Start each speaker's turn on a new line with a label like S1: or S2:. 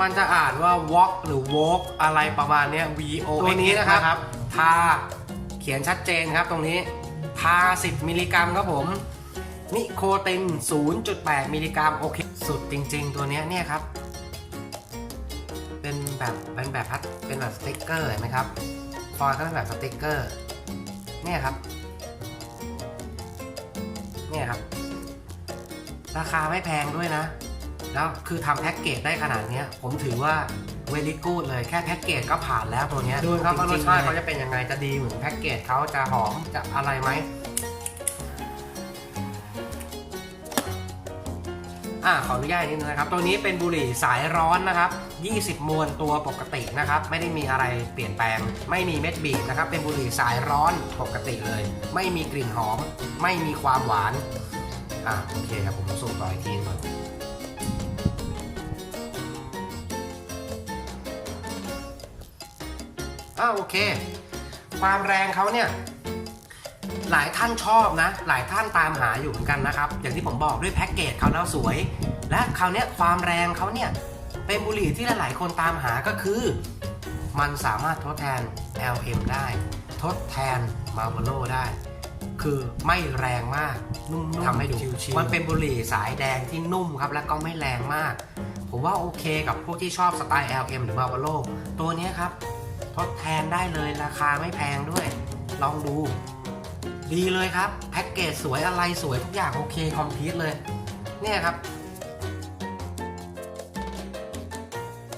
S1: มันจะอ่านว่า walk หรือ walk อะไรประมาณเนี้ย V O ตัวนี้นะครับ ทา เขียนชัดเจนครับตรงนี้ ทา 10 มิลลิกรัมครับผม นิโคติน 0.8 มิลลิกรัมโอเค สุดจริง ๆ ตัวเนี้ยเนี่ยครับ เป็นแบบเป็นแบบพัดเป็นแบบสติ๊กเกอร์เห็นไหมครับ ฟอยล์ก็เป็นแบบสติ๊กเกอร์ เนี่ยครับ เนี่ยครับ ราคาไม่แพงด้วยนะ แล้วคือทำแพ็กเกจได้ขนาดเนี้ยผมถือว่าเวลิกูดเลยแค่แพ็กเกจก็ผ่านแล้วตัวเนี้ยดูครับว่ารสชาติเขาจะเป็นยังไงจะดีเหมือนแพ็กเกจเขาจะหอมจะอะไรไหมอ่าขออนุญาตนิดนึงนะครับ ตัวนี้เป็นบุหรี่สายร้อนนะครับ 20 มวนตัวปกตินะครับ ไม่ได้มีอะไรเปลี่ยนแปลง ไม่มีเม็ดบีบนะครับ เป็นบุหรี่สายร้อนปกติเลย ไม่มีกลิ่นหอม ไม่มีความหวาน อ่าโอเคครับผมสูบต่ออีกทีก่อน อ่าโอเค ความแรงเขาเนี่ยหลายท่านชอบนะ หลายท่านตามหาอยู่เหมือนกันนะครับ อย่างที่ผมบอกด้วยแพ็กเกจเขาแล้วสวย และคราวเนี้ยความแรงเขาเนี่ยเป็นบุหรี่ที่หลายๆ คนตามหาก็คือ มันสามารถทดแทน LM ได้ ทดแทน Marlboro ได้ คือไม่แรงมากนุ่มๆทำให้ดู
S2: ชิวๆ
S1: มันเป็นบุหรี่สายแดงที่นุ่มครับ และก็ไม่แรงมาก ผมว่าโอเคกับพวกที่ชอบสไตล์ LM หรือ Marlboro ตัวเนี้ยครับ ทดแทนได้เลยราคาไม่แพงด้วย ลองดู ดีเลยครับ แพ็กเกจสวยอะไรสวยทุกอย่างโอเคคอมพิวต์เลย เนี่ยครับ